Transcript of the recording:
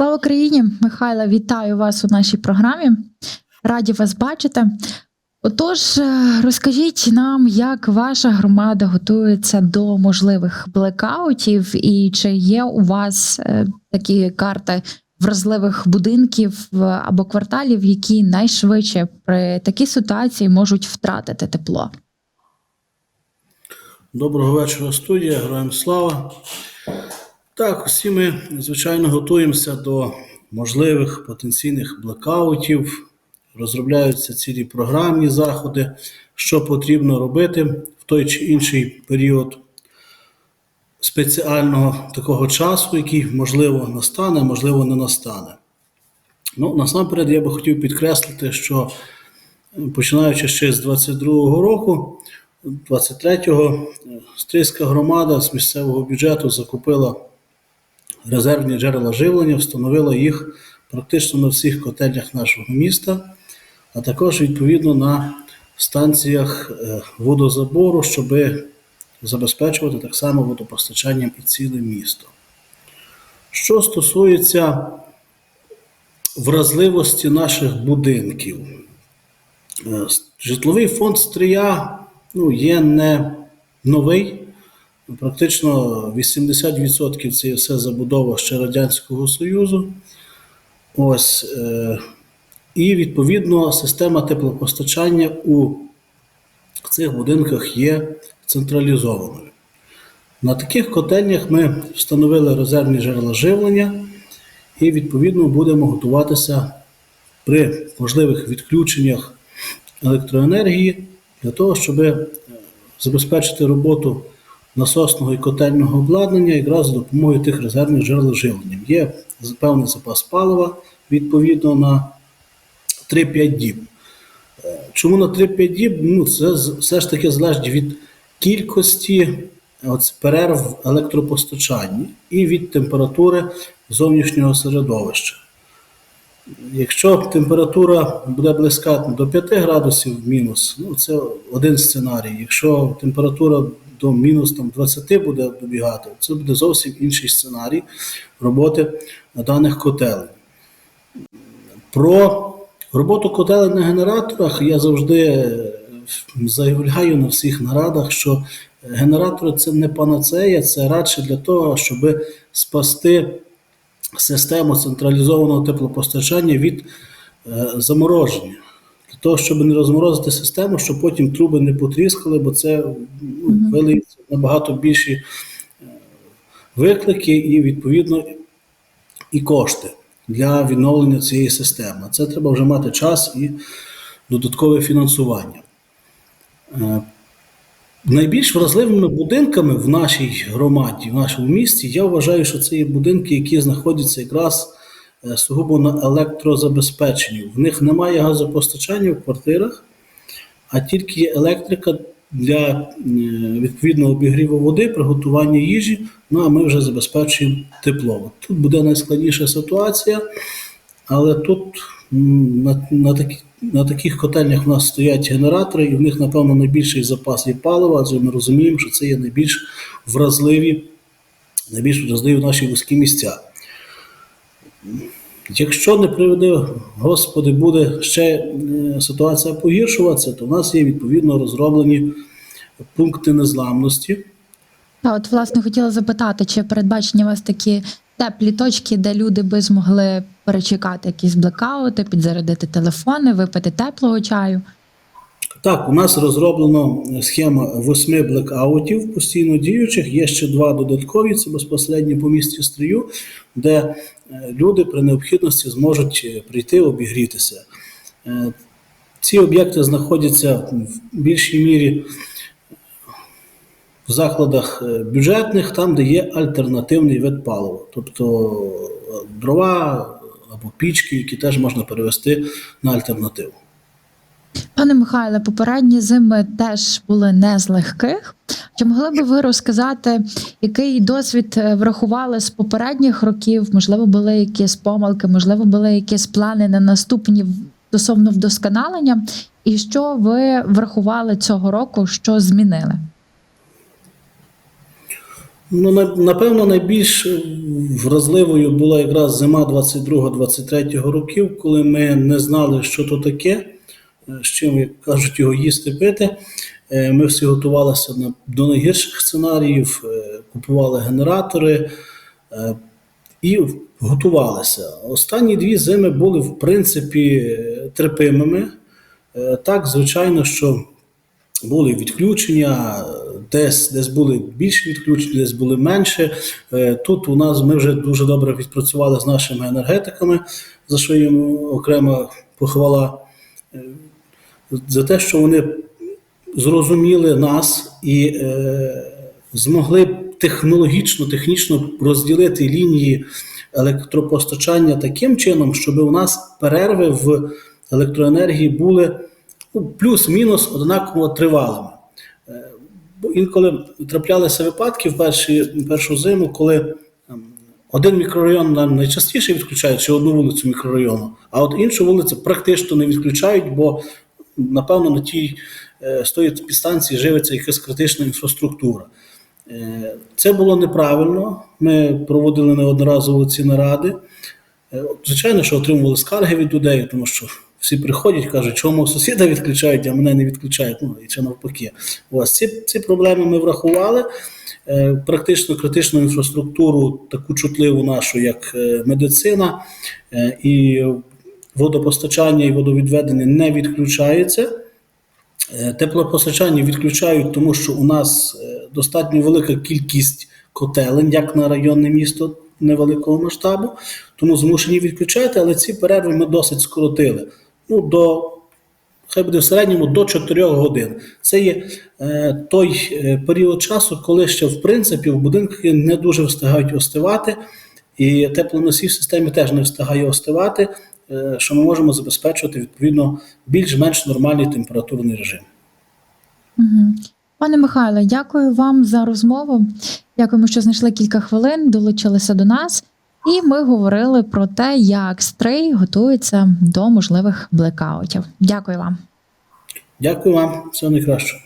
Слава Україні! Михайла, вітаю вас у нашій програмі. Раді вас бачити. Отож, е, розкажіть нам, як ваша громада готується до можливих блекаутів, і чи є у вас е, такі карти вразливих будинків е, або кварталів, які найшвидше при такій ситуації можуть втратити тепло? Доброго вечора, студія, героям слава. Так, усі ми, звичайно, готуємося до можливих потенційних блекаутів, розробляються цілі програмні заходи, що потрібно робити в той чи інший період спеціального такого часу, який, можливо, настане, можливо, не настане. Ну, насамперед, я би хотів підкреслити, що починаючи ще з 22-го року, 23-го, е, Стрийська громада з місцевого бюджету закупила резервні джерела живлення, встановила їх практично на всіх котельнях нашого міста, а також відповідно на станціях е, водозабору, щоб забезпечувати так само водопостачанням і ціле місто. Що стосується вразливості наших будинків, Е, житловий фонд Стрия ну, є не новий. Практично 80% це все забудова ще Радянського Союзу. Ось, е, і відповідно система теплопостачання у цих будинках є централізованою. На таких котельнях ми встановили резервні джерела живлення і відповідно будемо готуватися при можливих відключеннях електроенергії для того, щоб е, забезпечити роботу насосного і котельного обладнання якраз за допомогою тих резервних джерел живлення. Є певний запас палива відповідно на 3-5 діб. Е, Чому на 3-5 діб? Ну, це все ж таки залежить від кількості от, перерв в електропостачанні і від температури зовнішнього середовища. Якщо температура буде близька до 5 градусів мінус, ну це один сценарій. Якщо температура до мінус там, 20 буде добігати, це буде зовсім інший сценарій роботи даних котелень. Про роботу котелень на генераторах я завжди е, заявляю на всіх нарадах, що генератори це не панацея, це радше для того, щоб спасти систему централізованого теплопостачання від е, замороження. Того, щоб не розморозити систему, щоб потім труби не потріскали, бо це ну, набагато більші е, виклики і, відповідно, і кошти для відновлення цієї системи. Це треба вже мати час і додаткове фінансування. Е, Найбільш вразливими будинками в нашій громаді, в нашому місті, я вважаю, що це є будинки, які знаходяться якраз сугубо на електрозабезпеченні. В них немає газопостачання в квартирах, а тільки є електрика для е, відповідного обігріву води, приготування їжі. Ну а ми вже забезпечуємо тепло. Тут буде найскладніша ситуація, але тут на, на, такі, на таких котельнях в нас стоять генератори, і в них, напевно, найбільший запас є палива, адже ми розуміємо, що це є найбільш вразливі, найбільш вразливі наші вузькі місця. Якщо не приведе, Господи, буде ще е, ситуація погіршуватися, то в нас є відповідно розроблені пункти незламності. Та от власне хотіла запитати, чи передбачені у вас такі теплі точки, де люди би змогли перечекати якісь блекаути, підзарядити телефони, випити теплого чаю? Так, у нас розроблено схема восьми блекаутів постійно діючих. Є ще два додаткові, це безпосередньо по місті стрію, де е, люди при необхідності зможуть е, прийти обігрітися. Е, Ці об'єкти знаходяться в більшій мірі в закладах бюджетних, там, де є альтернативний вид палива, тобто дрова або пічки, які теж можна перевести на альтернативу. Пане Михайле, попередні зими теж були не з легких. Чи могли би ви розказати, який досвід е, врахували з попередніх років? Можливо, були якісь помилки, можливо, були якісь плани на наступні стосовно вдосконалення? І що ви врахували цього року, що змінили? Ну, напевно, найбільш е, вразливою була якраз зима 22-23 років, коли ми не знали, що то таке, з чим, як кажуть, його їсти пити. Е, Ми всі готувалися до найгірших сценаріїв, е, купували генератори е, і готувалися. Останні дві зими були, в принципі, терпимими. Так, звичайно, що були відключення, десь, десь були більше відключень, десь були менше. Тут у нас ми вже дуже добре відпрацювали з нашими енергетиками, за що їм окрема похвала, за те, що вони зрозуміли нас і е, змогли технологічно, технічно розділити лінії електропостачання таким чином, щоб у нас перерви в електроенергії були ну, плюс-мінус однаково тривалими. Е, Бо інколи траплялися випадки в перші, першу зиму, коли один мікрорайон нам найчастіше відключають, чи одну вулицю мікрорайону, а от іншу вулицю практично не відключають, бо напевно на тій е, з тої підстанції живиться якась критична інфраструктура. Е, Це було неправильно. Ми проводили неодноразово ці наради. Е, Звичайно, що отримували скарги від людей, тому що всі приходять, кажуть, чому сусіда відключають, а мене не відключають. Ну і чи навпаки. Ось ці, ці проблеми ми врахували. Практично критичну інфраструктуру, таку чутливу нашу, як медицина, і водопостачання і водовідведення не відключається. Е, Теплопостачання відключають, тому що у нас е, достатньо велика кількість котелень, як на районне місто невеликого масштабу, тому змушені відключати, але ці перерви ми досить скоротили. Ну, до, хай буде в середньому до 4 годин. Це є е, той е, період часу, коли ще в принципі в будинки не дуже встигають остивати, і теплоносій в системі теж не встигає остивати, що ми можемо забезпечувати відповідно більш-менш нормальний температурний режим. Пане Михайло, дякую вам за розмову. Дякуємо, що знайшли кілька хвилин, долучилися до нас, і ми говорили про те, як стрей готується до можливих блекаутів. Дякую вам. Дякую вам, всього найкращого.